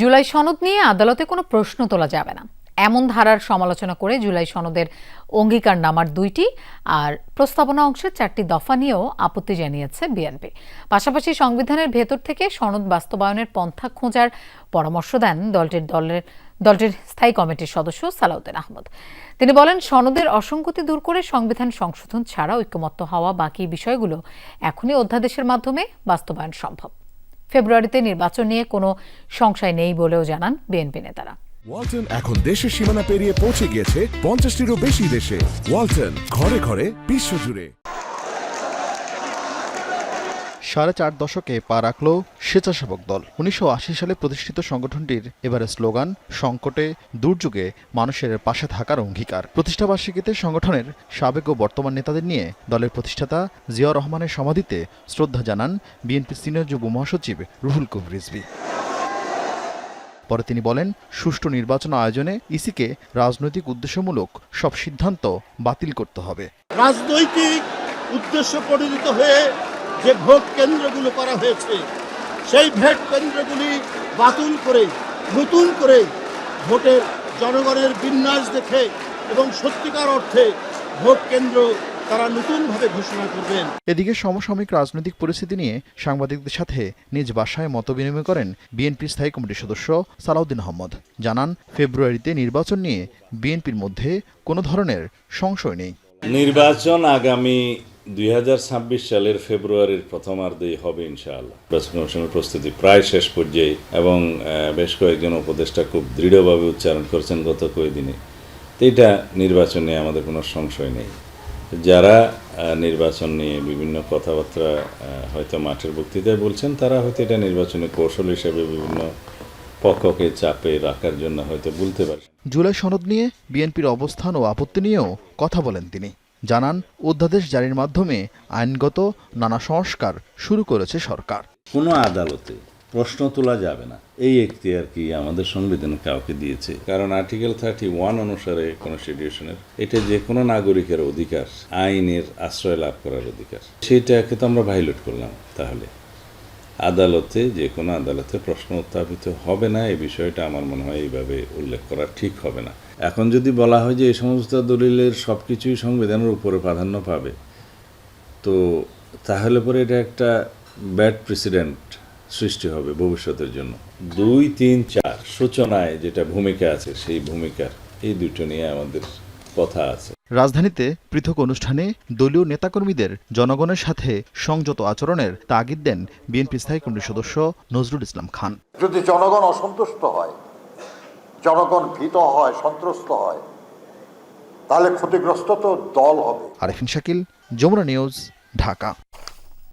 জুলাই সনদ নিয়ে আদালতে কোনো প্রশ্ন তোলা যাবে না। এমন ধারার সমালোচনা করে জুলাই সনদের অঙ্গীকার নামার দুইটি আর প্রস্তাবনা অংশের চারটি দফা নিয়েও আপত্তি জানিয়েছে বিএনপি। পাশাপাশি সংবিধানের ভেতর থেকে সনদ বাস্তবায়নের পন্থা খোঁজার পরামর্শ দেন দলটির দলের, দলটির স্থায়ী কমিটির সদস্য সালাউদ্দিন আহমদ। তিনি বলেন, সনদের অসঙ্গতি দূর করে সংবিধান সংশোধন ছাড়া ঐক্যমত্য হওয়া বাকি বিষয়গুলো এখনই অধ্যাদেশের মাধ্যমে বাস্তবায়ন সম্ভব। ফেব্রুয়ারিতে নির্বাচন নিয়ে কোনো সংশয় নেই বলেও জানান বিএনপি নেতারা। ওয়ালটন এখন দেশের সীমানা পেরিয়ে পৌঁছে গিয়েছে পঞ্চাশটিরও বেশি দেশে। ওয়ালটন ঘরে ঘরে বিশ্বজুড়ে সাড়ে চার দশকে পা রাখল স্বেচ্ছাসেবক দল। উনিশশো আশি সালে প্রতিষ্ঠিত সংগঠনটির এবারে স্লোগান, সংকটে, দুর্যোগে মানুষের পাশে থাকার অঙ্গীকার। প্রতিষ্ঠাবার্ষিকীতে সংগঠনের সাবেক ও বর্তমান নেতাদের নিয়ে দলের প্রতিষ্ঠাতা জিয়াউর রহমানের সমাধিতে শ্রদ্ধা জানান বিএনপি সিনিয়র যুব মহাসচিব রুহুল কবির রিজভী। পরে তিনি বলেন, সুষ্ঠু নির্বাচন আয়োজনে ইসিকে রাজনৈতিক উদ্দেশ্যমূলক সব সিদ্ধান্ত বাতিল করতে হবে। রাজনৈতিক উদ্দেশ্য পরিণত হয়ে যে ভোট কেন্দ্রগুলো করা হয়েছে সেই ভোট কেন্দ্রগুলি বাতিল করে নতুন করে ভোটের জনগণের বিন্যাস দেখে এবং সত্যিকার অর্থে ভোট কেন্দ্র তারা নতুনভাবে ঘোষণা করবেন। এদিকে সমসাময়িক রাজনৈতিক পরিস্থিতি নিয়ে সাংবাদিকদের সাথে নিজ বাসায় মতবিনিময় করেন বিএনপির স্থায়ী কমিটির সদস্য সালাউদ্দিন আহমদ। জানান ফেব্রুয়ারিতে নির্বাচন নিয়ে বিএনপির মধ্যে কোনো ধরনের সংশয় নেই। নির্বাচন আগামী দুই হাজার ছাব্বিশ সালের ফেব্রুয়ারির প্রথমার্ধেই হবে ইনশাআল্লাহ। নির্বাচন কমিশনের প্রস্তুতি প্রায় শেষ পর্যায়ে এবং বেশ কয়েকজন উপদেষ্টা খুব দৃঢ়ভাবে উচ্চারণ করছেন গত কয়েকদিনে। তো এটা নির্বাচন আমাদের কোনো সংশয় নেই। যারা নির্বাচন নিয়ে বিভিন্ন কথাবার্তা হয়তো মাঠের বক্তৃতায় বলছেন, তারা হয়তো এটা নির্বাচনের কৌশল হিসেবে বিভিন্ন পক্ষকে চাপে রাখার জন্য হয়তো বলতে পারে জুলাই সনদ নিয়ে বিএনপির অবস্থান ও আপত্তি নিয়েও কথা বলেন তিনি। জানান অধ্যাদেশ জারির মাধ্যমে আইনগত নানা সংস্কার শুরু করেছে সরকার। কোনো আদালতে প্রশ্ন তোলা যাবে না। এই এখতিয়ার কি আমাদের সংবিধান কাউকে দিয়েছে? কারণ আর্টিকেল থার্টি ওয়ান অনুসারে কনস্টিটিউশনের এটা যে কোনো নাগরিকের অধিকার, আইনের আশ্রয় লাভ করার অধিকার। সেটাকে তো আমরা ভাইলেট করলাম তাহলে। আদালতে, যে কোনো আদালতে প্রশ্ন উত্থাপিত হবে না, এই বিষয়টা আমার মনে হয় এইভাবে উল্লেখ করা ঠিক হবে না। এখন যদি বলা হয় যে এই সমস্ত দলিলের সব কিছুই সংবিধানের উপরে প্রাধান্য পাবে, তো তাহলে পরে এটা একটা ব্যাড প্রেসিডেন্ট সৃষ্টি হবে ভবিষ্যতের জন্য। দুই, তিন, চার সূচনায় যেটা ভূমিকা আছে, সেই ভূমিকার এই দুটো নিয়ে আমাদের কথা আছে। রাজধানীতে পৃথক অনুষ্ঠানে দলীয় নেতাকর্মীদের জনগণের সাথে সংযত আচরণের তাগিদ দেন বিএনপি স্থায়ী কমিটির সদস্য নজরুল ইসলাম খান। যদি জনগণ অসন্তুষ্ট হয় জনগণ ভীত হয় সন্ত্রস্ত হয় তাহলে ক্ষতিগ্রস্ত তো দল হবে। আরেফিন শাকিল যমুনা নিউজ ঢাকা।